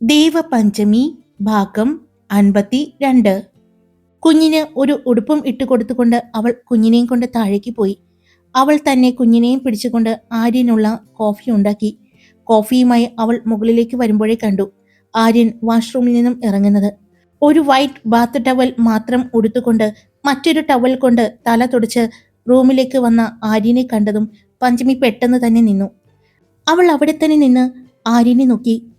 ദേവപഞ്ചമി ഭാഗം അൻപത്തി രണ്ട് കുഞ്ഞിന് ഒരു ഉടുപ്പും ഇട്ടുകൊടുത്തുകൊണ്ട് അവൾ കുഞ്ഞിനെയും കൊണ്ട് താഴേക്ക് പോയി. അവൾ തന്നെ കുഞ്ഞിനെയും പിടിച്ചുകൊണ്ട് ആര്യനുള്ള കോഫി ഉണ്ടാക്കി. കോഫിയുമായി അവൾ മുകളിലേക്ക് വരുമ്പോഴേ കണ്ടു. ആര്യൻ വാഷ്റൂമിൽ നിന്നും ഇറങ്ങുന്നത്. ഒരു വൈറ്റ് ബാത്ത് ടവൽ മാത്രം ഉടുത്തുകൊണ്ട് മറ്റൊരു ടവൽ കൊണ്ട് തല തുടച്ച് റൂമിലേക്ക് വന്ന ആര്യനെ കണ്ടതും പഞ്ചമി പെട്ടെന്ന് തന്നെ നിന്നു. അവൾ അവിടെ തന്നെ നിന്ന് ആര്യനെ നോക്കി.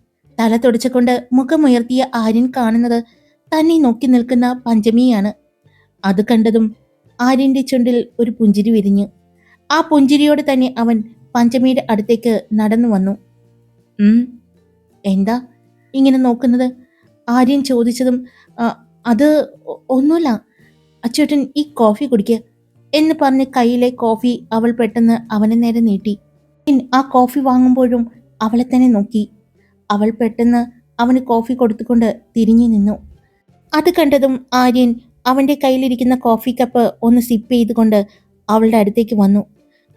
തല തുടച്ചുകൊണ്ട് മുഖമുയർത്തിയ ആര്യൻ കാണുന്നത് തന്നെ നോക്കി നിൽക്കുന്ന പഞ്ചമിയാണ്. അത് കണ്ടതും ആര്യന്റെ ചുണ്ടിൽ ഒരു പുഞ്ചിരി വിരിഞ്ഞു. ആ പുഞ്ചിരിയോടെ തന്നെ അവൻ പഞ്ചമിയുടെ അടുത്തേക്ക് നടന്നു വന്നു. എന്താ ഇങ്ങനെ നോക്കുന്നത്? ആര്യൻ ചോദിച്ചതും അത് ഒന്നുമില്ല. അച്ചേട്ടൻ ഈ കോഫി കുടിക്കുക എന്ന് പറഞ്ഞ് കയ്യിലെ കോഫി അവൾ പെട്ടെന്ന് അവനെ നേരെ നീട്ടി. ആ കോഫി വാങ്ങുമ്പോഴും അവളെ തന്നെ നോക്കി. അവൾ പെട്ടെന്ന് അവന് കോഫി കൊടുത്തുകൊണ്ട് തിരിഞ്ഞു നിന്നു. അത് കണ്ടതും ആര്യൻ അവന്റെ കയ്യിലിരിക്കുന്ന കോഫി കപ്പ് ഒന്ന് സിപ്പ് ചെയ്തുകൊണ്ട് അവളുടെ അടുത്തേക്ക് വന്നു.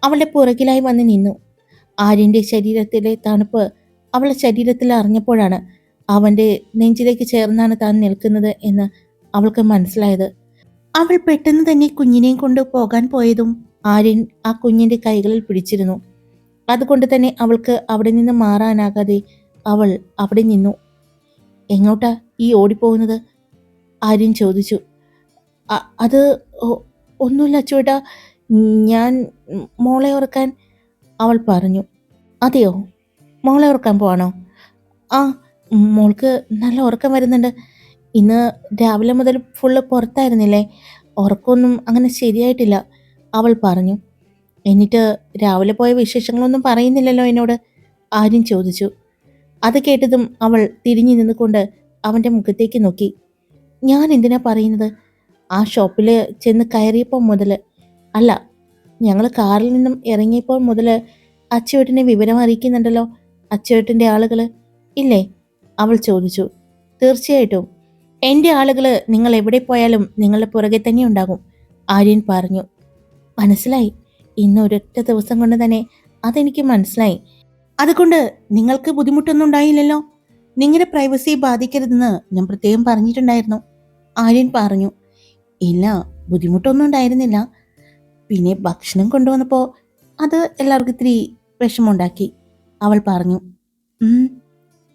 അവളുടെ പുറകിലായി വന്ന് നിന്നു. ആര്യന്റെ ശരീരത്തിലെ തണുപ്പ് അവളുടെ ശരീരത്തിൽ അറിഞ്ഞപ്പോഴാണ് അവന്റെ നെഞ്ചിലേക്ക് ചേർന്നാണ് താൻ നിൽക്കുന്നത് എന്ന് അവൾക്ക് മനസ്സിലായത്. അവൾ പെട്ടെന്ന് തന്നെ കുഞ്ഞിനെയും കൊണ്ട് പോകാൻ പോയതും ആര്യൻ ആ കുഞ്ഞിന്റെ കൈകളിൽ പിടിച്ചിരുന്നു. അതുകൊണ്ട് തന്നെ അവൾക്ക് അവിടെ നിന്ന് മാറാനാകാതെ അവൾ അവിടെ നിന്നു. എങ്ങോട്ടാ ഈ ഓടിപ്പോകുന്നത്? ആര്യൻ ചോദിച്ചു. അത് ഒന്നുമില്ല അച്ചുവേട്ടാ ഞാൻ മോളെ ഉറക്കാൻ അവൾ പറഞ്ഞു. അതെയോ? മോളെ ഉറക്കാൻ പോവാണോ? ആ മോൾക്ക് നല്ല ഉറക്കം വരുന്നുണ്ട്. ഇന്ന് രാവിലെ മുതൽ ഫുള്ള് പുറത്തായിരുന്നില്ലേ ഉറക്കമൊന്നും അങ്ങനെ ശരിയായിട്ടില്ല അവൾ പറഞ്ഞു. എന്നിട്ട് രാവിലെ പോയ വിശേഷങ്ങളൊന്നും പറയുന്നില്ലല്ലോ എന്നോട് ആര്യൻ ചോദിച്ചു. അത് കേട്ടതും അവൾ തിരിഞ്ഞു നിന്നുകൊണ്ട് അവന്റെ മുഖത്തേക്ക് നോക്കി. ഞാൻ എന്തിനാ പറയുന്നത്? ആ ഷോപ്പിൽ ചെന്ന് കയറിയപ്പോൾ മുതൽ അല്ല ഞങ്ങൾ കാറിൽ നിന്നും ഇറങ്ങിയപ്പോൾ മുതൽ അച്ചുവേട്ടനെ വിവരം അറിയിക്കുന്നുണ്ടല്ലോ. അച്ചുവേട്ടന്റെ ആളുകൾ ഇല്ലേ അവൾ ചോദിച്ചു. തീർച്ചയായിട്ടും. എന്റെ ആളുകൾ നിങ്ങൾ എവിടെ പോയാലും നിങ്ങളുടെ പുറകെ തന്നെ ഉണ്ടാകും ആര്യൻ പറഞ്ഞു. മനസ്സിലായി. ഇന്ന് ഒരൊറ്റ ദിവസം കൊണ്ട് തന്നെ അതെനിക്ക് മനസ്സിലായി. അതുകൊണ്ട് നിങ്ങൾക്ക് ബുദ്ധിമുട്ടൊന്നും ഉണ്ടായില്ലല്ലോ? നിങ്ങളുടെ പ്രൈവസി ബാധിക്കരുതെന്ന് ഞാൻ പ്രത്യേകം പറഞ്ഞിട്ടുണ്ടായിരുന്നു. ആര്യൻ പറഞ്ഞു ഇല്ല ബുദ്ധിമുട്ടൊന്നും ഉണ്ടായിരുന്നില്ല. പിന്നെ ഭക്ഷണം കൊണ്ടുവന്നപ്പോൾ അത് എല്ലാവർക്കും ഇത്തിരി വിഷമമുണ്ടാക്കി. അവൾ പറഞ്ഞു "ഉം,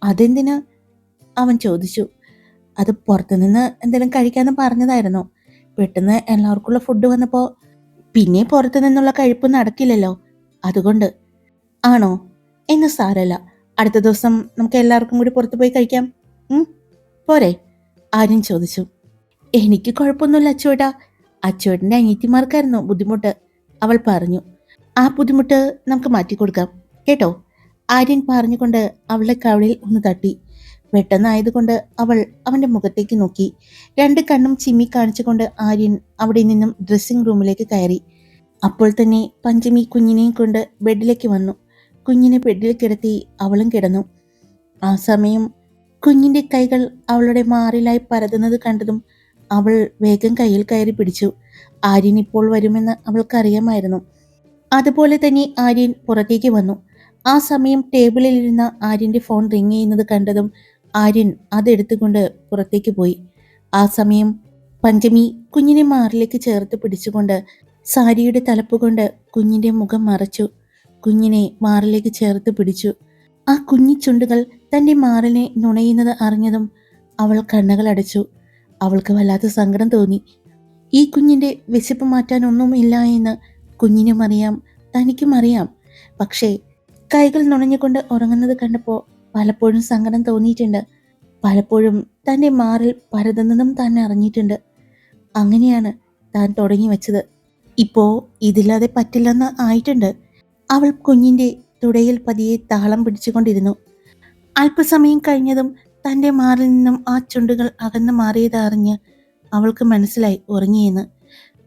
അതെന്തിനാ? അവൻ ചോദിച്ചു അത് പുറത്തുനിന്ന് എന്തെങ്കിലും കഴിക്കാമെന്ന് പറഞ്ഞതായിരുന്നു. പെട്ടെന്ന് എല്ലാവർക്കുള്ള ഫുഡ് വന്നപ്പോൾ പിന്നെ പുറത്തു നിന്നുള്ള കഴിപ്പ് നടക്കില്ലല്ലോ. അതുകൊണ്ട്. ആണോ? എന്ന് സാരല്ല. അടുത്ത ദിവസം നമുക്ക് എല്ലാവർക്കും കൂടി പുറത്തു പോയി കഴിക്കാം. പോരെ. ആര്യൻ ചോദിച്ചു. എനിക്ക് കുഴപ്പമൊന്നുമില്ല അച്ചുവേട്ടാ. അച്ചുവേട്ടന്റെ അനിയത്തിമാർക്കായിരുന്നു ബുദ്ധിമുട്ട്. അവൾ പറഞ്ഞു. ആ ബുദ്ധിമുട്ട് നമുക്ക് മാറ്റിക്കൊടുക്കാം കേട്ടോ? ആര്യൻ പറഞ്ഞുകൊണ്ട് അവളുടെ കവളിൽ ഒന്ന് തട്ടി. പെട്ടെന്നായതുകൊണ്ട് അവൾ അവന്റെ മുഖത്തേക്ക് നോക്കി. രണ്ട് കണ്ണും ചിമ്മി കാണിച്ചുകൊണ്ട് ആര്യൻ അവിടെ നിന്നും ഡ്രസ്സിംഗ് റൂമിലേക്ക് കയറി. അപ്പോൾ തന്നെ പഞ്ചമി കുഞ്ഞിനെയും കൊണ്ട് ബെഡിലേക്ക് വന്നു. കുഞ്ഞിനെ ബെഡിൽ കിടത്തി അവളും കിടന്നു. ആ സമയം കുഞ്ഞിന്റെ കൈകൾ അവളുടെ മാറിലായി പരതുന്നത് കണ്ടതും അവൾ വേഗം കയ്യിൽ കയറി പിടിച്ചു. ആര്യൻ ഇപ്പോൾ വരുമെന്ന് അവൾക്കറിയാമായിരുന്നു. അതുപോലെ തന്നെ ആര്യൻ പുറത്തേക്ക് വന്നു. ആ സമയം ടേബിളിലിരുന്ന ആര്യന്റെ ഫോൺ റിങ് ചെയ്യുന്നത് കണ്ടതും ആര്യൻ അതെടുത്തുകൊണ്ട് പുറത്തേക്ക് പോയി. ആ സമയം പഞ്ചമി കുഞ്ഞിനെ മാറിലേക്ക് ചേർത്ത് പിടിച്ചുകൊണ്ട് സാരിയുടെ തലപ്പുകൊണ്ട് കുഞ്ഞിന്റെ മുഖം മറച്ചു. കുഞ്ഞിനെ മാറിലേക്ക് ചേർത്ത് പിടിച്ചു. ആ കുഞ്ഞി ചുണ്ടുകൾ തന്റെ മാറിനെ നുണയുന്നത് അറിഞ്ഞതും അവൾ കണ്ണുകൾ അടച്ചു. അവൾക്ക് വല്ലാത്ത സങ്കടം തോന്നി. ഈ കുഞ്ഞിന്റെ വിശപ്പ് മാറ്റാൻ ഒന്നുമില്ല എന്ന് കുഞ്ഞിനും അറിയാം തനിക്കും അറിയാം. പക്ഷേ കൈകൾ നുണഞ്ഞുകൊണ്ട് ഉറങ്ങുന്നത് കണ്ടപ്പോൾ പലപ്പോഴും സങ്കടം തോന്നിയിട്ടുണ്ട്. പലപ്പോഴും തന്റെ മാറിൽ പരതുന്നതും താൻ അറിഞ്ഞിട്ടുണ്ട്. അങ്ങനെയാണ് താൻ തുടങ്ങി വച്ചത്. ഇപ്പോൾ ഇതില്ലാതെ പറ്റില്ലെന്ന് ആയിട്ടുണ്ട്. അവൾ കുഞ്ഞിന്റെ തുടയിൽ പതിയെ താളം പിടിച്ചുകൊണ്ടിരുന്നു. അല്പസമയം കഴിഞ്ഞതും തന്റെ മാറിൽ നിന്നും ആ ചുണ്ടുകൾ അകന്നു മാറിയതറിഞ്ഞ് അവൾക്ക് മനസ്സിലായി ഉറങ്ങിയെന്ന്.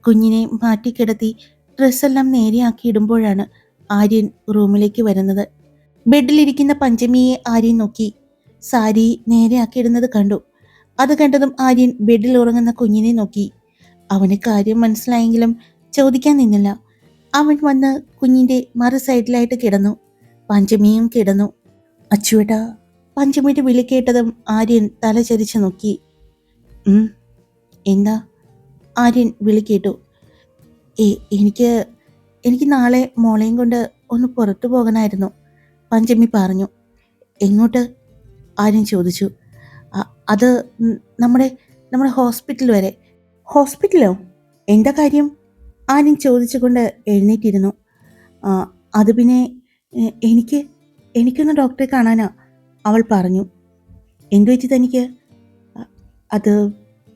കുഞ്ഞിനെ മാറ്റിക്കിടത്തി ഡ്രസ്സെല്ലാം നേരെയാക്കിയിടുമ്പോഴാണ് ആര്യൻ റൂമിലേക്ക് വരുന്നത്. ബെഡിലിരിക്കുന്ന പഞ്ചമിയെ ആര്യൻ നോക്കി. സാരി നേരെയാക്കിയിടുന്നത് കണ്ടു. അത് കണ്ടതും ആര്യൻ ബെഡിൽ ഉറങ്ങുന്ന കുഞ്ഞിനെ നോക്കി. അവന് കാര്യം മനസ്സിലായെങ്കിലും ചോദിക്കാൻ നിന്നില്ല. അവൻ വന്ന് കുഞ്ഞിന്റെ മറു സൈഡിലായിട്ട് കിടന്നു. പഞ്ചമിയും കിടന്നു. അച്ചുവേട്ടാ പഞ്ചമിയുടെ വിളി കേട്ടതും ആര്യൻ തലചരിച്ചു നോക്കി. എന്താ? ആര്യൻ വിളി കേട്ടു. ഏ എനിക്ക് എനിക്ക് നാളെ മോളെയും കൊണ്ട് ഒന്ന് പുറത്തു പോകണമായിരുന്നു പഞ്ചമി പറഞ്ഞു. എങ്ങോട്ട്? ആര്യൻ ചോദിച്ചു. അത് നമ്മുടെ നമ്മുടെ ഹോസ്പിറ്റൽ വരെ. ഹോസ്പിറ്റലോ? എന്താ കാര്യം? ആര്യൻ ചോദിച്ചുകൊണ്ട് എഴുന്നേറ്റിരുന്നു. "ആ, അത് പിന്നെ എനിക്ക് എനിക്കൊന്ന് ഡോക്ടറെ കാണാനാ അവൾ പറഞ്ഞു. എന്തു പറ്റി തനിക്ക്? അത്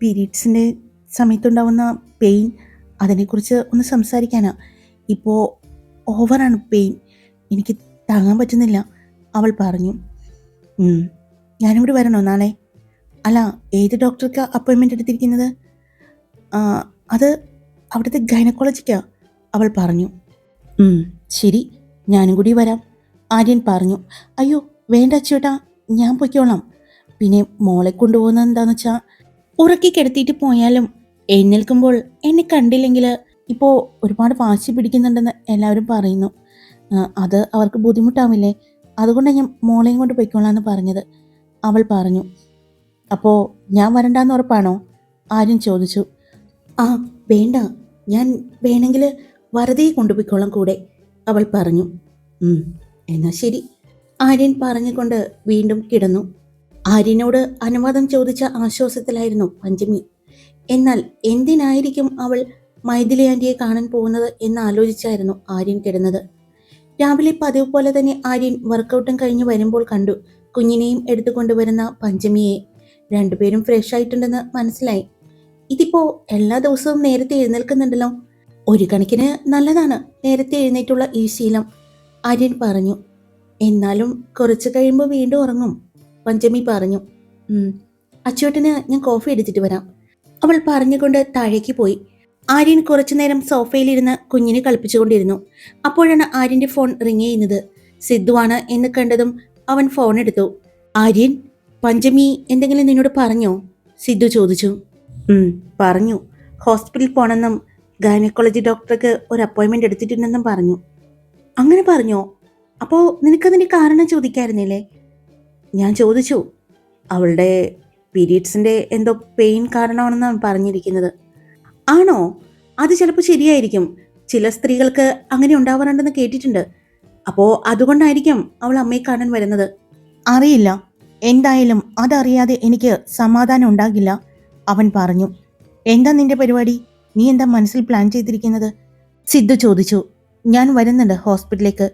പീരീഡ്സിന്റെ സമയത്തുണ്ടാവുന്ന പെയിൻ അതിനെക്കുറിച്ച് ഒന്ന് സംസാരിക്കാനാ. ഇപ്പോൾ ഓവറാണ് പെയിൻ എനിക്ക് താങ്ങാൻ പറ്റുന്നില്ല അവൾ പറഞ്ഞു. "ഉം, ഞാനിവിടെ വരണോ നാളെ? അല്ല ഏത് ഡോക്ടർക്ക് അപ്പോയിൻമെന്റ് എടുത്തിരിക്കുന്നത്? "ആ, അത് അവിടുത്തെ ഗൈനക്കോളജിക്കാ അവൾ പറഞ്ഞു. "ഉം, ശരി ഞാനും കൂടി വരാം. ആര്യൻ പറഞ്ഞു അയ്യോ വേണ്ട ചേട്ടാ ഞാൻ പൊയ്ക്കോളാം. പിന്നെ മോളെ കൊണ്ടുപോകുന്നത് എന്താന്ന് വെച്ചാൽ ഉറക്കി കിടത്തിയിട്ട് പോയാലും എഴുന്നേൽക്കുമ്പോൾ എന്നെ കണ്ടില്ലെങ്കിൽ ഇപ്പോൾ ഒരുപാട് വാശി പിടിക്കുന്നുണ്ടെന്ന് എല്ലാവരും പറയുന്നു. അത് അവർക്ക് ബുദ്ധിമുട്ടാവില്ലേ? അതുകൊണ്ടാണ് ഞാൻ മോളെയും കൊണ്ട് പൊയ്ക്കോളാം എന്ന് പറഞ്ഞത്. അവൾ പറഞ്ഞു അപ്പോൾ ഞാൻ വരണ്ടാന്ന് ഉറപ്പാണോ? ആര്യൻ ചോദിച്ചു. ആ വേണ്ട ഞാൻ വേണമെങ്കിൽ വരതയെ കൊണ്ടുപോയിക്കോളാം കൂടെ അവൾ പറഞ്ഞു. "ഉം, എന്നാ ശരി. ആര്യൻ പറഞ്ഞുകൊണ്ട് വീണ്ടും കിടന്നു. ആര്യനോട് അനുവാദം ചോദിച്ച ആശ്വാസത്തിലായിരുന്നു പഞ്ചമി. എന്നാൽ എന്തിനായിരിക്കും അവൾ മൈഥിലി ആന്റിയെ കാണാൻ പോകുന്നത് എന്ന് ആലോചിച്ചായിരുന്നു ആര്യൻ കിടന്നത്. രാവിലെ പതിവ് പോലെ തന്നെ ആര്യൻ വർക്കൗട്ടും കഴിഞ്ഞ് വരുമ്പോൾ കണ്ടു കുഞ്ഞിനെയും എടുത്തുകൊണ്ടുവരുന്ന പഞ്ചമിയെ. രണ്ടുപേരും ഫ്രഷ് ആയിട്ടുണ്ടെന്ന് മനസ്സിലായി. ഇതിപ്പോ എല്ലാ ദിവസവും നേരത്തെ എഴുന്നേൽക്കുന്നുണ്ടല്ലോ. ഒരു കണക്കിന് നല്ലതാണ് നേരത്തെ എഴുന്നേറ്റുള്ള ഈ ശീലം. ആര്യൻ പറഞ്ഞു. എന്നാലും കുറച്ച് കഴിയുമ്പോൾ വീണ്ടും ഉറങ്ങും. പഞ്ചമി പറഞ്ഞു. അച്ചുവട്ടിന് ഞാൻ കോഫി എടുത്തിട്ട് വരാം. അവൾ പറഞ്ഞുകൊണ്ട് താഴേക്ക് പോയി. ആര്യൻ കുറച്ചു നേരം സോഫയിലിരുന്ന് കുഞ്ഞിനെ കളിപ്പിച്ചുകൊണ്ടിരുന്നു. അപ്പോഴാണ് ആര്യന്റെ ഫോൺ റിങ് ചെയ്യുന്നത്. സിദ്ധുവാണ് എന്ന് കണ്ടതും അവൻ ഫോൺ എടുത്തു. ആര്യൻ പഞ്ചമി എന്തെങ്കിലും നിന്നോട് പറഞ്ഞോ? സിദ്ധു ചോദിച്ചു. "ഉം, പറഞ്ഞു. ഹോസ്പിറ്റലിൽ പോണെന്നും ഗൈനക്കോളജി ഡോക്ടർക്ക് ഒരു അപ്പോയിൻമെന്റ് എടുത്തിട്ടുണ്ടെന്നും പറഞ്ഞു. അങ്ങനെ പറഞ്ഞോ? അപ്പോൾ നിനക്കതിന്റെ കാരണം ചോദിക്കായിരുന്നില്ലേ? ഞാൻ ചോദിച്ചു. അവളുടെ പീരീഡ്സിന്റെ എന്തോ പെയിൻ കാരണമാണെന്നാണ് പറഞ്ഞിരിക്കുന്നത്. ആണോ? അത് ചിലപ്പോൾ ശരിയായിരിക്കും. ചില സ്ത്രീകൾക്ക് അങ്ങനെ ഉണ്ടാവാറുണ്ടെന്ന് കേട്ടിട്ടുണ്ട്. അപ്പോൾ അതുകൊണ്ടായിരിക്കും അവൾ അമ്മയെ കാണാൻ വരുന്നത്. അറിയില്ല. എന്തായാലും അതറിയാതെ എനിക്ക് സമാധാനം ഉണ്ടാകില്ല. അവൻ പറഞ്ഞു എന്താ നിന്റെ പരിപാടി? നീ എന്താ മനസ്സിൽ പ്ലാൻ ചെയ്തിരിക്കുന്നത്? സിദ്ധു ചോദിച്ചു ഞാൻ വരുന്നുണ്ട് ഹോസ്പിറ്റലിലേക്ക്.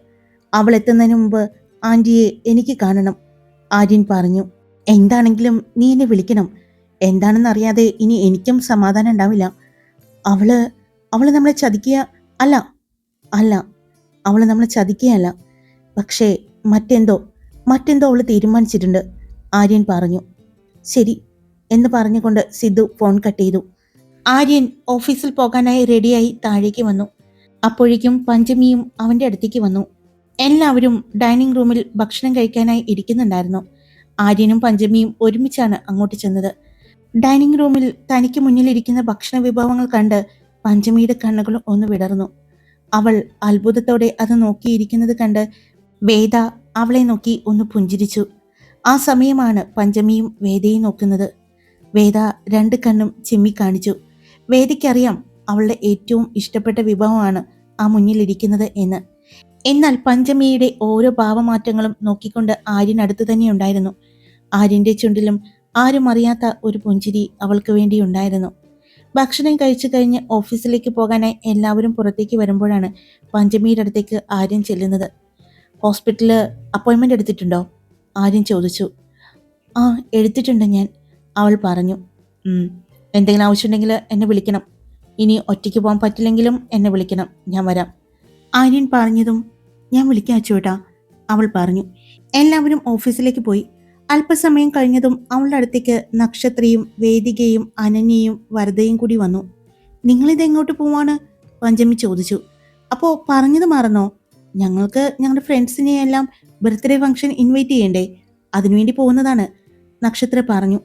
അവൾ എത്തുന്നതിന് മുമ്പ് ആന്റിയെ എനിക്ക് കാണണം. ആര്യൻ പറഞ്ഞു എന്താണെങ്കിലും നീ എന്നെ വിളിക്കണം. എന്താണെന്നറിയാതെ ഇനി എനിക്കും സമാധാനം ഉണ്ടാവില്ല. അവൾ അവൾ നമ്മളെ ചതിക്കുക അല്ല അല്ല അവൾ നമ്മളെ ചതിക്കുകയല്ല പക്ഷേ മറ്റെന്തോ മറ്റെന്തോ അവൾ തീരുമാനിച്ചിട്ടുണ്ട് ആര്യൻ പറഞ്ഞു. ശരി എന്ന് പറഞ്ഞുകൊണ്ട് സിദ്ധു ഫോൺ കട്ട് ചെയ്തു. ആര്യൻ ഓഫീസിൽ പോകാനായി റെഡിയായി താഴേക്ക് വന്നു. അപ്പോഴേക്കും പഞ്ചമിയും അവന്റെ അടുത്തേക്ക് വന്നു. എല്ലാവരും ഡൈനിങ് റൂമിൽ ഭക്ഷണം കഴിക്കാനായി ഇരിക്കുന്നുണ്ടായിരുന്നു. ആര്യനും പഞ്ചമിയും ഒരുമിച്ചാണ് അങ്ങോട്ട് ചെന്നത്. ഡൈനിങ് റൂമിൽ തനിക്ക് മുന്നിലിരിക്കുന്ന ഭക്ഷണ വിഭവങ്ങൾ കണ്ട് പഞ്ചമിയുടെ കണ്ണുകൾ ഒന്ന് വിടർന്നു. അവൾ അത്ഭുതത്തോടെ അത് നോക്കിയിരിക്കുന്നത് കണ്ട് വേദ അവളെ നോക്കി ഒന്ന് പുഞ്ചിരിച്ചു. ആ സമയമാണ് പഞ്ചമിയും വേദയും നോക്കുന്നത്. വേദ രണ്ട് കണ്ണും ചിമ്മി കാണിച്ചു. വേദയ്ക്കറിയാം അവളുടെ ഏറ്റവും ഇഷ്ടപ്പെട്ട വിഭവമാണ് ആ മുന്നിലിരിക്കുന്നത് എന്ന്. എന്നാൽ പഞ്ചമിയുടെ ഓരോ ഭാവമാറ്റങ്ങളും നോക്കിക്കൊണ്ട് ആര്യൻ അടുത്ത് തന്നെ ഉണ്ടായിരുന്നു. ആര്യന്റെ ചുണ്ടിലും ആരും അറിയാത്ത ഒരു പുഞ്ചിരി അവൾക്ക് വേണ്ടി ഉണ്ടായിരുന്നു. ഭക്ഷണം കഴിച്ചു കഴിഞ്ഞ് ഓഫീസിലേക്ക് പോകാനായി എല്ലാവരും പുറത്തേക്ക് വരുമ്പോഴാണ് പഞ്ചമിയുടെ അടുത്തേക്ക് ആര്യൻ ചെല്ലുന്നത്. ഹോസ്പിറ്റലിൽ അപ്പോയിൻമെന്റ് എടുത്തിട്ടുണ്ടോ? ആര്യൻ ചോദിച്ചു. ആ എടുത്തിട്ടുണ്ട് ഞാൻ. അവൾ പറഞ്ഞു "ഉം, എന്തെങ്കിലും ആവശ്യമുണ്ടെങ്കിൽ എന്നെ വിളിക്കണം. ഇനി ഒറ്റയ്ക്ക് പോകാൻ പറ്റില്ലെങ്കിലും എന്നെ വിളിക്കണം. ഞാൻ വരാം. ആര്യൻ പറഞ്ഞതും ഞാൻ വിളിക്കാം അച്ചുവേട്ടാ അവൾ പറഞ്ഞു. എല്ലാവരും ഓഫീസിലേക്ക് പോയി. അല്പസമയം കഴിഞ്ഞതും അവളുടെ അടുത്തേക്ക് നക്ഷത്രയും വേദികയും അനന്യയും വരദയും കൂടി വന്നു. നിങ്ങളിത് എങ്ങോട്ട് പോവാണ്? പഞ്ചമി ചോദിച്ചു. അപ്പോൾ പറഞ്ഞത് മറന്നോ? ഞങ്ങൾക്ക് ഞങ്ങളുടെ ഫ്രണ്ട്സിനെ എല്ലാം ബർത്ത്ഡേ ഫംഗ്ഷൻ ഇൻവൈറ്റ് ചെയ്യണ്ടേ? അതിനുവേണ്ടി പോകുന്നതാണ് നക്ഷത്ര പറഞ്ഞു.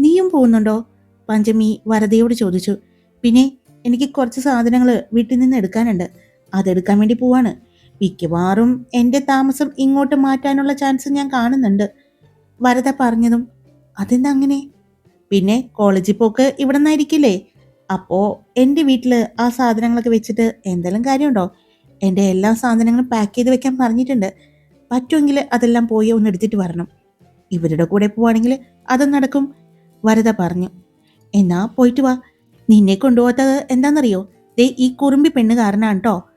നീയും പോകുന്നുണ്ടോ? പഞ്ചമി വരതയോട് ചോദിച്ചു. പിന്നെ എനിക്ക് കുറച്ച് സാധനങ്ങൾ വീട്ടിൽ നിന്ന് എടുക്കാനുണ്ട്. അതെടുക്കാൻ വേണ്ടി പോവാണ്. മിക്കവാറും എന്റെ താമസം ഇങ്ങോട്ട് മാറ്റാനുള്ള ചാൻസ് ഞാൻ കാണുന്നുണ്ട്. വരത പറഞ്ഞതും അതെന്താ അങ്ങനെ? പിന്നെ കോളേജിൽ പോക്ക് ഇവിടെ നിന്നായിരിക്കില്ലേ അപ്പോൾ എന്റെ വീട്ടിൽ ആ സാധനങ്ങളൊക്കെ വെച്ചിട്ട് എന്തെങ്കിലും കാര്യമുണ്ടോ? എന്റെ എല്ലാ സാധനങ്ങളും പാക്ക് ചെയ്ത് വെക്കാൻ പറഞ്ഞിട്ടുണ്ട്. പറ്റുമെങ്കിൽ അതെല്ലാം പോയി ഒന്ന് എടുത്തിട്ട് വരണം. ഇവരുടെ കൂടെ പോവാണെങ്കിൽ അതും നടക്കും. വരദ പറഞ്ഞു. എന്നാ പോയിട്ട് വാ. നിന്നെ കൊണ്ടുപോകാത്തത് എന്താണെന്നറിയോ? ദേ ഈ കുറുമ്പി പെണ്ണ് കാരനാണ് കേട്ടോ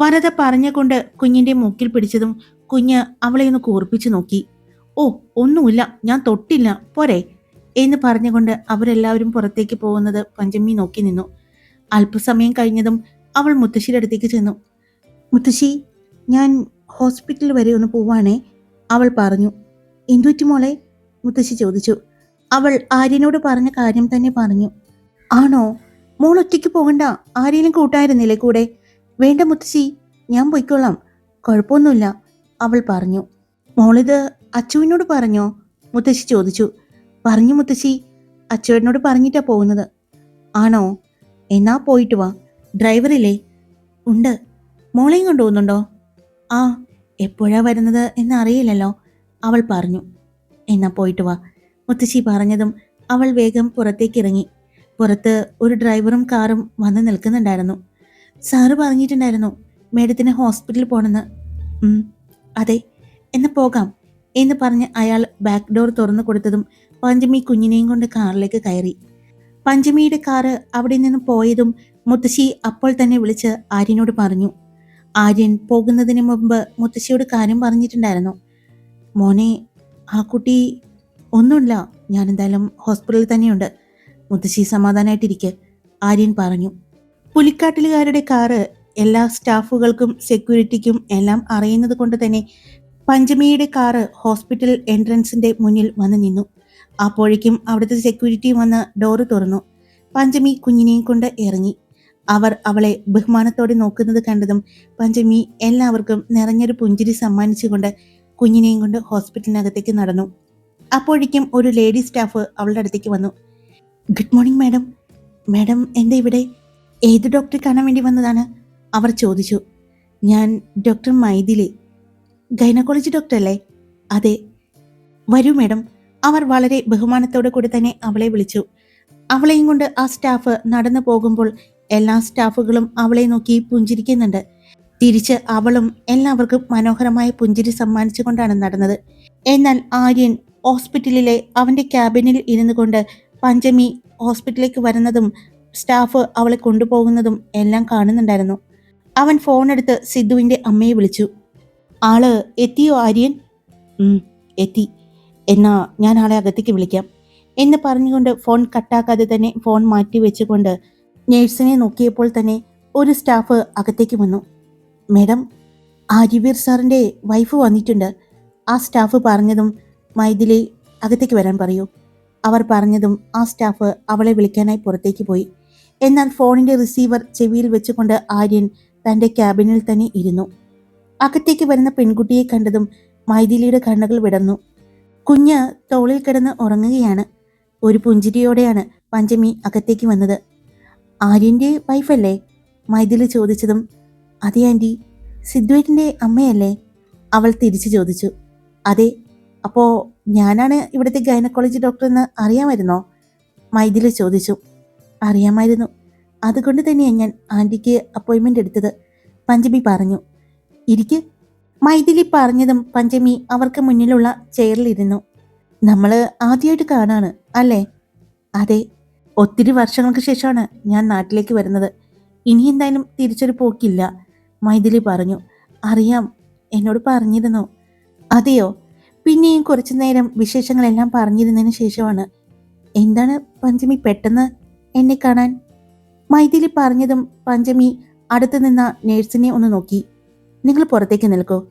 വരദ പറഞ്ഞുകൊണ്ട് കുഞ്ഞിന്റെ മൂക്കിൽ പിടിച്ചതും കുഞ്ഞ് അവളെ ഒന്ന് കൂർപ്പിച്ചു നോക്കി. ഓ ഒന്നുമില്ല. ഞാൻ തൊട്ടില്ല. പോരെ. എന്ന് പറഞ്ഞുകൊണ്ട് അവരെല്ലാവരും പുറത്തേക്ക് പോകുന്നത് പഞ്ചമി നോക്കി നിന്നു. അല്പസമയം കഴിഞ്ഞതും അവൾ മുത്തശ്ശിയുടെ അടുത്തേക്ക് ചെന്നു. മുത്തശ്ശി ഞാൻ ഹോസ്പിറ്റൽ വരെ ഒന്ന് പോവാണേ. അവൾ പറഞ്ഞു. എന്തുറ്റി മോളെ? മുത്തശ്ശി ചോദിച്ചു. അവൾ ആര്യനോട് പറഞ്ഞ കാര്യം തന്നെ പറഞ്ഞു. ആണോ? മോൾ ഒറ്റയ്ക്ക് പോകണ്ട. ആരെയും കൂട്ടായിരുന്നില്ലേ കൂടെ? വേണ്ട മുത്തശ്ശി ഞാൻ പോയിക്കൊള്ളാം കുഴപ്പമൊന്നുമില്ല അവൾ പറഞ്ഞു. മോളിത് അച്ചുവിനോട് പറഞ്ഞോ? മുത്തശ്ശി ചോദിച്ചു. പറഞ്ഞു മുത്തശ്ശി അച്ചുവേട്ടനോട് പറഞ്ഞിട്ടാ പോകുന്നത്. ആണോ? എന്നാ പോയിട്ട് വാ. ഡ്രൈവറില്ലേ? ഉണ്ട്. മോളെയും കൊണ്ടുപോകുന്നുണ്ടോ? ആ എപ്പോഴാ വരുന്നത് എന്നറിയില്ലല്ലോ അവൾ പറഞ്ഞു. എന്നാ പോയിട്ട് വാ. മുത്തശ്ശി പറഞ്ഞതും അവൾ വേഗം പുറത്തേക്ക് ഇറങ്ങി പുറത്ത് ഒരു ഡ്രൈവറും കാറും വന്ന് നിൽക്കുന്നുണ്ടായിരുന്നു. സാറ് പറഞ്ഞിട്ടുണ്ടായിരുന്നു മേഡത്തിന് ഹോസ്പിറ്റലിൽ പോണെന്ന് അതെ എന്ന് പോകാം എന്ന് പറഞ്ഞ് അയാൾ ബാക്ക് ഡോർ തുറന്നു കൊടുത്തതും പഞ്ചമി കുഞ്ഞിനെയും കൊണ്ട് കാറിലേക്ക് കയറി. പഞ്ചമിയുടെ കാറ് അവിടെ നിന്ന് പോയതും മുത്തശ്ശി അപ്പോൾ തന്നെ വിളിച്ച് ആര്യനോട് പറഞ്ഞു. ആര്യൻ പോകുന്നതിന് മുമ്പ് മുത്തശ്ശിയോട് കാര്യം പറഞ്ഞിട്ടുണ്ടായിരുന്നു. മോനെ ആ കുട്ടി ഒന്നുമില്ല ഞാൻ എന്തായാലും ഹോസ്പിറ്റലിൽ തന്നെയുണ്ട്. മുത്തശ്ശി സമാധാനമായിട്ടിരിക്കെ ആര്യൻ പറഞ്ഞു. പുലിക്കാട്ടിലുകാരുടെ കാറ് എല്ലാ സ്റ്റാഫുകൾക്കും സെക്യൂരിറ്റിക്കും എല്ലാം അറിയുന്നത് കൊണ്ട് തന്നെ പഞ്ചമിയുടെ കാറ് ഹോസ്പിറ്റൽ എൻട്രൻസിന്റെ മുന്നിൽ വന്ന് നിന്നു. അപ്പോഴേക്കും അവിടുത്തെ സെക്യൂരിറ്റി വന്ന് ഡോറ് തുറന്നു. പഞ്ചമി കുഞ്ഞിനെയും കൊണ്ട് ഇറങ്ങി. അവർ അവളെ ബഹുമാനത്തോടെ നോക്കുന്നത് കണ്ടതും പഞ്ചമി എല്ലാവർക്കും നിറഞ്ഞൊരു പുഞ്ചിരി സമ്മാനിച്ചുകൊണ്ട് കുഞ്ഞിനെയും കൊണ്ട് ഹോസ്പിറ്റലിനകത്തേക്ക് നടന്നു. അപ്പോഴേക്കും ഒരു ലേഡി സ്റ്റാഫ് അവളുടെ അടുത്തേക്ക് വന്നു. Good morning madam. മാഡം എന്താ ഇവിടെ ഏത് ഡോക്ടറെ കാണാൻ വേണ്ടി വന്നതാണ്? അവർ ചോദിച്ചു. ഞാൻ ഡോക്ടർ മൈഥിലി. ഗൈനക്കോളജി ഡോക്ടർ അല്ലേ? അതെ. വരൂ മാഡം. അവർ വളരെ ബഹുമാനത്തോടെ കൂടി തന്നെ അവളെ വിളിച്ചു. അവളെയും കൊണ്ട് ആ സ്റ്റാഫ് നടന്നു പോകുമ്പോൾ എല്ലാ സ്റ്റാഫുകളും അവളെ നോക്കി പുഞ്ചിരിക്കുന്നുണ്ട്. തിരിച്ച് അവളും എല്ലാവർക്കും മനോഹരമായ പുഞ്ചിരി സമ്മാനിച്ചുകൊണ്ടാണ് നടന്നത്. എന്നാൽ ആര്യൻ ഹോസ്പിറ്റലിലെ അവന്റെ ക്യാബിനിൽ ഇരുന്നു കൊണ്ട് പഞ്ചമി ഹോസ്പിറ്റലിലേക്ക് വരുന്നതും സ്റ്റാഫ് അവളെ കൊണ്ടുപോകുന്നതും എല്ലാം കാണുന്നുണ്ടായിരുന്നു. അവൻ ഫോണെടുത്ത് സിദ്ധുവിന്റെ അമ്മയെ വിളിച്ചു. ആൾ എത്തിയോ ആര്യൻ? എത്തി. എന്നാ ഞാൻ ആളെ അകത്തേക്ക് വിളിക്കാം. എന്ന് പറഞ്ഞുകൊണ്ട് ഫോൺ കട്ടാക്കാതെ തന്നെ ഫോൺ മാറ്റി വെച്ചുകൊണ്ട് നേഴ്സിനെ നോക്കിയപ്പോൾ തന്നെ ഒരു സ്റ്റാഫ് അകത്തേക്ക് വന്നു. മേഡം ആര്യവീർ സാറിന്റെ വൈഫ് വന്നിട്ടുണ്ട്. ആ സ്റ്റാഫ് പറഞ്ഞതും മൈഥിലി അകത്തേക്ക് വരാൻ പറയൂ. അവർ പറഞ്ഞതും ആ സ്റ്റാഫ് അവളെ വിളിക്കാനായി പുറത്തേക്ക് പോയി. എന്നാൽ ഫോണിന്റെ റിസീവർ ചെവിയിൽ വെച്ചുകൊണ്ട് ആര്യൻ തന്റെ ക്യാബിനിൽ തന്നെ ഇരുന്നു. അകത്തേക്ക് വരുന്ന പെൺകുട്ടിയെ കണ്ടതും മൈഥിലിയുടെ കണ്ണുകൾ വിടർന്നു. കുഞ്ഞ് തോളിൽ കിടന്ന് ഉറങ്ങുകയാണ്. ഒരു പുഞ്ചിരിയോടെയാണ് പഞ്ചമി അകത്തേക്ക് വന്നത്. ആര്യന്റെ വൈഫല്ലേ മൈഥിലി ചോദിച്ചതും അതെ ആന്റി സിദ്ധുവേറ്റിന്റെ അമ്മയല്ലേ? അവൾ തിരിച്ചു ചോദിച്ചു. അതെ അപ്പോ ഞാനാണ് ഇവിടുത്തെ ഗൈനക്കോളജി ഡോക്ടർ എന്ന് അറിയാമായിരുന്നോ? മൈഥിലി ചോദിച്ചു. അറിയാമായിരുന്നു. അതുകൊണ്ട് തന്നെയാണ് ഞാൻ ആന്റിക്ക് അപ്പോയിൻമെന്റ് എടുത്തത്. പഞ്ചമി പറഞ്ഞു. ഇരിക്ക്. മൈഥിലി പറഞ്ഞതും പഞ്ചമി അവർക്ക് മുന്നിലുള്ള ചെയറിലിരുന്നു നമ്മൾ ആദ്യമായിട്ട് കാണാണ് അല്ലേ? അതെ. ഒത്തിരി വർഷങ്ങൾക്ക് ശേഷമാണ് ഞാൻ നാട്ടിലേക്ക് വരുന്നത്. ഇനി എന്തായാലും തിരിച്ചൊരു പോക്കില്ല മൈഥിലി പറഞ്ഞു. അറിയാം എന്നോട് പറഞ്ഞിരുന്നു. അതെയോ? പിന്നെയും കുറച്ചു നേരം വിശേഷങ്ങളെല്ലാം പറഞ്ഞിരുന്നതിന് ശേഷമാണ് എന്താണ് പഞ്ചമി പെട്ടെന്ന് എന്നെ കാണാൻ? മൈഥിലി പറഞ്ഞതും പഞ്ചമി അടുത്ത് നിന്ന നേഴ്സിനെ ഒന്ന് നോക്കി. നിങ്ങൾ പുറത്തേക്ക് നിൽക്കൂ.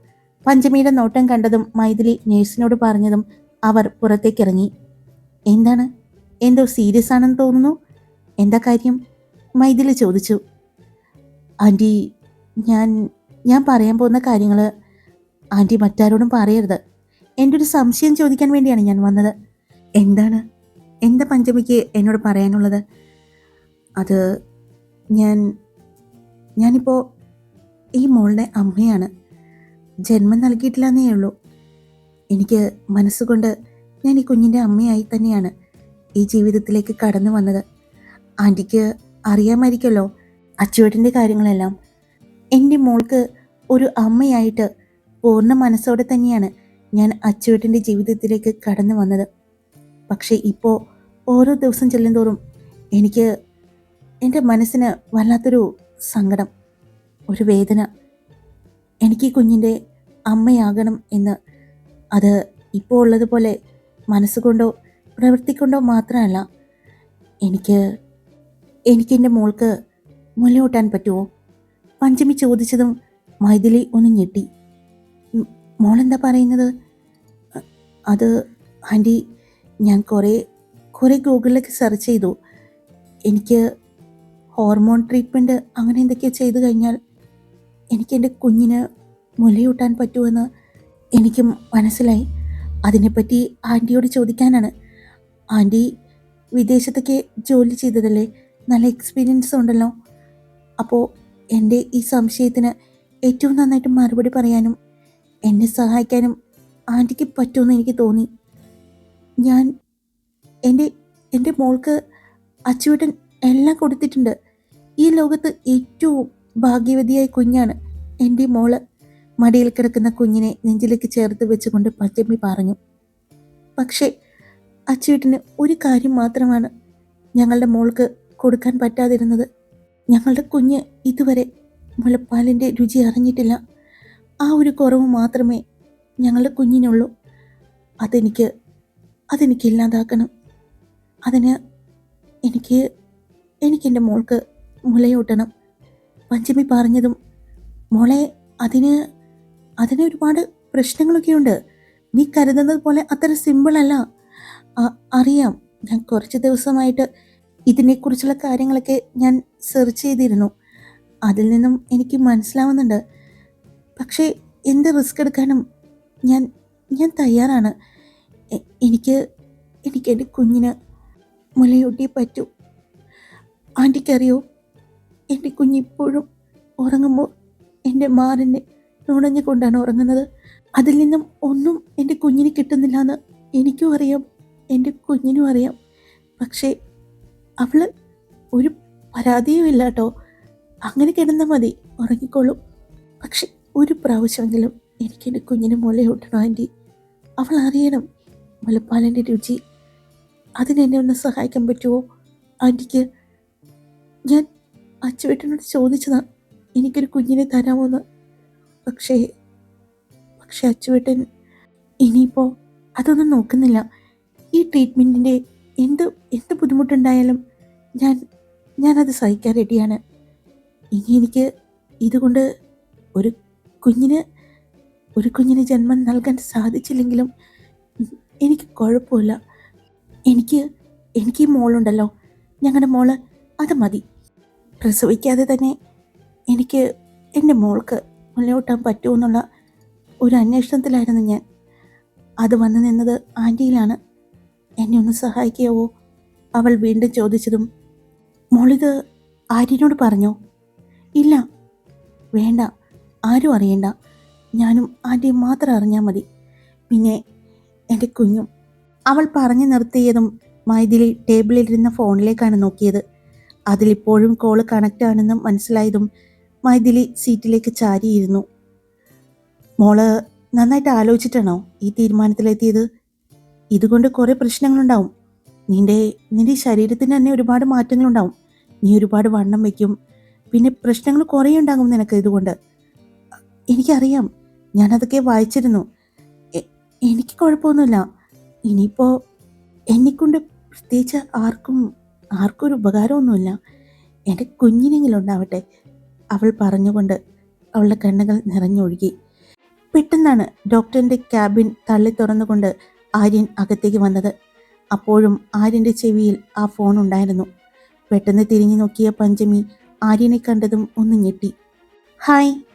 പഞ്ചമിയുടെ നോട്ടം കണ്ടതും മൈഥിലി നേഴ്സിനോട് പറഞ്ഞതും അവർ പുറത്തേക്ക് ഇറങ്ങി. എന്താണ്? എന്തോ സീരിയസ് ആണെന്ന് തോന്നുന്നു. എന്താ കാര്യം? മൈഥിലി ചോദിച്ചു. ആന്റി ഞാൻ ഞാൻ പറയാൻ പോകുന്ന കാര്യങ്ങൾ ആന്റി മറ്റാരോടും പറയരുത്. എന്റെ ഒരു സംശയം ചോദിക്കാൻ വേണ്ടിയാണ് ഞാൻ വന്നത്. എന്താണ്? എന്താ പഞ്ചമിക്ക് എന്നോട് പറയാനുള്ളത്? അത് ഞാൻ ഞാനിപ്പോൾ ഈ മോളുടെ അമ്മയാണ്. ജന്മം നൽകിയിട്ടില്ല എന്നേ ഉള്ളൂ. എനിക്ക് മനസ്സുകൊണ്ട് ഞാൻ ഈ കുഞ്ഞിന്റെ അമ്മയായി തന്നെയാണ് ഈ ജീവിതത്തിലേക്ക് കടന്നു വന്നത്. ആന്റിക്ക് അറിയാമായിരിക്കല്ലോ അച്ചുവേട്ടന്റെ കാര്യങ്ങളെല്ലാം. എന്റെ മോൾക്ക് ഒരു അമ്മയായിട്ട് പൂർണ മനസ്സോടെ തന്നെയാണ് ഞാൻ അച്ചുവേട്ടന്റെ ജീവിതത്തിലേക്ക് കടന്നു വന്നത്. പക്ഷേ ഇപ്പോൾ ഓരോ ദിവസം ചെല്ലുന്തോറും എനിക്ക് എന്റെ മനസ്സിന് വല്ലാത്തൊരു സങ്കടം ഒരു വേദന. എനിക്ക് കുഞ്ഞിന്റെ അമ്മയാകണം എന്ന്. അത് ഇപ്പോൾ ഉള്ളതുപോലെ മനസ്സുകൊണ്ടോ പ്രവൃത്തിക്കൊണ്ടോ മാത്രമല്ല എനിക്ക് എനിക്കെന്റെ മോൾക്ക് മുലയൂട്ടാൻ പറ്റുമോ? പഞ്ചമി ചോദിച്ചതും മൈഥിലി ഒന്ന് ഞെട്ടി. "ഉം, മോളെന്താ പറയുന്നത്? അത് ആന്റി ഞാൻ കുറേ കുറേ ഗൂഗിളിലൊക്കെ സെർച്ച് ചെയ്തു. എനിക്ക് ഹോർമോൺ ട്രീറ്റ്മെന്റ് അങ്ങനെ എന്തൊക്കെയോ ചെയ്തു കഴിഞ്ഞാൽ എനിക്ക് എന്റെ കുഞ്ഞിന് മുലയൂട്ടാൻ പറ്റുമെന്ന് എനിക്ക് മനസ്സിലായി. അതിനെപ്പറ്റി ആന്റിയോട് ചോദിക്കാനാണ്. ആന്റി വിദേശത്തൊക്കെ ജോലി ചെയ്തതല്ലേ? നല്ല എക്സ്പീരിയൻസ് ഉണ്ടല്ലോ. അപ്പോൾ എന്റെ ഈ സംശയത്തിന് ഏറ്റവും നന്നായിട്ട് മറുപടി പറയാനും എന്നെ സഹായിക്കാനും ആന്റിക്ക് പറ്റുമെന്ന് എനിക്ക് തോന്നി. ഞാൻ എന്റെ എന്റെ മോൾക്ക് അച്ചുവേട്ടൻ എല്ലാം കൊടുത്തിട്ടുണ്ട്. ഈ ലോകത്ത് ഏറ്റവും ഭാഗ്യവതിയായ കുഞ്ഞാണ് എന്റെ മോൾ. മടിയിൽ കിടക്കുന്ന കുഞ്ഞിനെ നെഞ്ചിലേക്ക് ചേർത്ത് വെച്ചുകൊണ്ട് പച്ചമ്മി പറഞ്ഞു. പക്ഷേ അച്ചുവേട്ടന് ഒരു കാര്യം മാത്രമാണ് ഞങ്ങളുടെ മോൾക്ക് കൊടുക്കാൻ പറ്റാതിരുന്നത്. ഞങ്ങളുടെ കുഞ്ഞ് ഇതുവരെ മുലപ്പാലിന്റെ രുചി അറിഞ്ഞിട്ടില്ല. ആ ഒരു കുറവ് മാത്രമേ ഞങ്ങളുടെ കുഞ്ഞിനുള്ളൂ. അതെനിക്ക് അതെനിക്ക് ഇല്ലാതാക്കണം. അതിന് എനിക്ക് എനിക്കെന്റെ മോൾക്ക് മുലയൂട്ടണം. പഞ്ചമി പറഞ്ഞതും മോളെ അതിന് അതിന് ഒരുപാട് പ്രശ്നങ്ങളൊക്കെയുണ്ട്. നീ കരുതുന്നത് പോലെ അത്ര സിമ്പിളല്ല അറിയാം ഞാൻ കുറച്ച് ദിവസമായിട്ട് ഇതിനെക്കുറിച്ചുള്ള കാര്യങ്ങളൊക്കെ ഞാൻ സെർച്ച് ചെയ്തിരുന്നു. അതിൽ നിന്നും എനിക്ക് മനസ്സിലാവുന്നുണ്ട്. പക്ഷേ എന്ത് റിസ്ക് എടുക്കാനും ഞാൻ ഞാൻ തയ്യാറാണ്. എനിക്ക് എനിക്ക് എന്റെ കുഞ്ഞിന് മുലയൂട്ടിയേ പറ്റൂ. ആന്റിക്കറിയോ? എന്റെ കുഞ്ഞിപ്പോഴും ഉറങ്ങുമ്പോൾ എന്റെ മാറിനെ നുണഞ്ഞുകൊണ്ടാണ് ഉറങ്ങുന്നത്. അതിൽ നിന്നും ഒന്നും എന്റെ കുഞ്ഞിന് കിട്ടുന്നില്ല എന്ന് എനിക്കും അറിയാം. എന്റെ കുഞ്ഞിനും അറിയാം. പക്ഷേ അവൾ ഒരു പരാതിയും ഇല്ല കേട്ടോ. അങ്ങനെ കിടന്നാൽ മതി. ഉറങ്ങിക്കോളും. പക്ഷെ ഒരു പ്രാവശ്യമെങ്കിലും എനിക്ക് എന്റെ കുഞ്ഞിനെ മുലയൂട്ടണം ആന്റി അവൾ അറിയണം. മുലപ്പാലിന്റെ രുചി. അതിനെന്നെ ഒന്ന് സഹായിക്കാൻ പറ്റുമോ ആന്റിക്ക് ഞാൻ അച്ചുവേട്ടനോട് ചോദിച്ചതാ എനിക്കൊരു കുഞ്ഞിനെ തരാമോന്ന്. പക്ഷേ പക്ഷേ അച്ചുവേട്ടൻ ഇനിയിപ്പോൾ അതൊന്നും നോക്കുന്നില്ല. ഈ ട്രീറ്റ്മെന്റിന്റെ എന്ത് എന്ത് ബുദ്ധിമുട്ടുണ്ടായാലും ഞാൻ ഞാനത് സഹിക്കാൻ റെഡിയാണ്. ഇനി എനിക്ക് ഇതുകൊണ്ട് ഒരു കുഞ്ഞിന് ഒരു കുഞ്ഞിന് ജന്മം നൽകാൻ സാധിച്ചില്ലെങ്കിലും എനിക്ക് കുഴപ്പമില്ല. എനിക്ക് എനിക്ക് ഈ മോളുണ്ടല്ലോ. ഞങ്ങളുടെ മോൾ അത് മതി. പ്രസവിക്കാതെ തന്നെ എനിക്ക് എന്റെ മോൾക്ക് മുന്നോട്ടാൻ പറ്റുമെന്നുള്ള ഒരു അന്വേഷണത്തിലായിരുന്നു ഞാൻ. അത് വന്നു നിന്നത് ആന്റിയിലാണ് എന്നെ ഒന്ന് സഹായിക്കാവോ? അവൾ വീണ്ടും ചോദിച്ചതും മോളിത് ആര്യനോട് പറഞ്ഞോ? ഇല്ല വേണ്ട. ആരും അറിയണ്ട. ഞാനും ആന്റിയും മാത്രം അറിഞ്ഞാൽ മതി. പിന്നെ എന്റെ കുഞ്ഞും അവൾ പറഞ്ഞു നിർത്തിയതും മൈഥിലി ടേബിളിലിരുന്ന ഫോണിലേക്കാണ് നോക്കിയത്. അതിലിപ്പോഴും കോൾ കണക്റ്റ് ആണെന്നും മനസ്സിലായതും മൈദിലി സീറ്റിലേക്ക് ചാരിയിരുന്നു. മോൾ നന്നായിട്ട് ആലോചിച്ചിട്ടാണോ ഈ തീരുമാനത്തിലെത്തിയത്? ഇതുകൊണ്ട് കുറേ പ്രശ്നങ്ങളുണ്ടാവും. നിന്റെ നിന്റെ ശരീരത്തിന് തന്നെ ഒരുപാട് മാറ്റങ്ങളുണ്ടാവും. നീ ഒരുപാട് വണ്ണം വയ്ക്കും. പിന്നെ പ്രശ്നങ്ങൾ കുറേ ഉണ്ടാകും നിനക്ക് ഇതുകൊണ്ട്. എനിക്കറിയാം. ഞാനതൊക്കെ വായിച്ചിരുന്നു. എനിക്ക് കുഴപ്പമൊന്നുമില്ല. ഇനിയിപ്പോൾ എന്നെക്കൊണ്ട് പ്രത്യേകിച്ച് ആർക്കും ആർക്കും ഒരു ഉപകാരമൊന്നുമില്ല. എന്റെ കുഞ്ഞിനെങ്കിലും ഉണ്ടാവട്ടെ അവൾ പറഞ്ഞുകൊണ്ട് അവളുടെ കണ്ണുകൾ നിറഞ്ഞൊഴുകി. പെട്ടെന്നാണ് ഡോക്ടറിന്റെ ക്യാബിൻ തള്ളി തുറന്നുകൊണ്ട് ആര്യൻ അകത്തേക്ക് വന്നത്. അപ്പോഴും ആര്യന്റെ ചെവിയിൽ ആ ഫോൺ ഉണ്ടായിരുന്നു. പെട്ടെന്ന് തിരിഞ്ഞു നോക്കിയ പഞ്ചമി ആര്യനെ കണ്ടതും ഒന്ന് ഞെട്ടി. ഹായ്